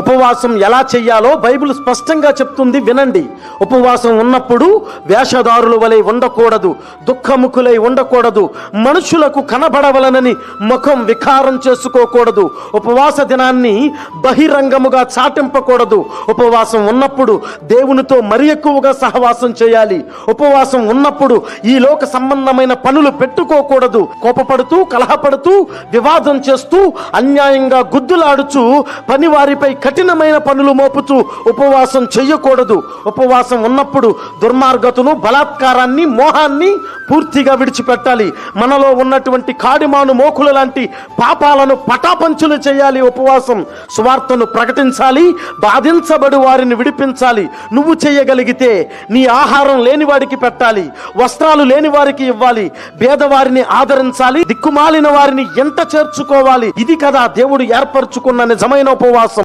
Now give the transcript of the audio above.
ఉపవాసం ఎలా చెయ్యాలో బైబిల్ స్పష్టంగా చెప్తుంది వినండి. ఉపవాసం ఉన్నప్పుడు వేషధారుల వలె ఉండకూడదు దుఃఖముఖులై ఉండకూడదు మనుషులకు కనబడవలనని ముఖం వికారం చేసుకోకూడదు. ఉపవాస దినాన్ని బహిరంగముగా చాటింపకూడదు. ఉపవాసం ఉన్నప్పుడు దేవునితో మరి ఎక్కువగా సహవాసం చేయాలి. ఉపవాసం ఉన్నప్పుడు ఈ లోక సంబంధమైన పనులు పెట్టుకోకూడదు. కోపపడుతూ కలహపడుతూ వివాదం చేస్తూ అన్యాయంగా గుద్దులాడుచు పనివారిపై కఠినమైన పనులు మోపుతూ ఉపవాసం చెయ్యకూడదు. ఉపవాసం ఉన్నప్పుడు దుర్మార్గతను బలాత్కారాన్ని మోహాన్ని పూర్తిగా విడిచిపెట్టాలి. మనలో ఉన్నటువంటి కాడిమాను మోకుల లాంటి పాపాలను పటాపంచులు చేయాలి ఉపవాసం. సువార్తను ప్రకటించాలి బాధించబడి వారిని విడిపించాలి. నువ్వు చేయగలిగితే నీ ఆహారం లేని వాడికి పెట్టాలి. వస్త్రాలు లేని వారికి ఇవ్వాలి. పేదవారిని ఆదరించాలి. దిక్కుమాలిన వారిని ఎంత చేర్చుకోవాలి. ఇది కదా దేవుడు ఏర్పరచుకున్న నిజమైన ఉపవాసం.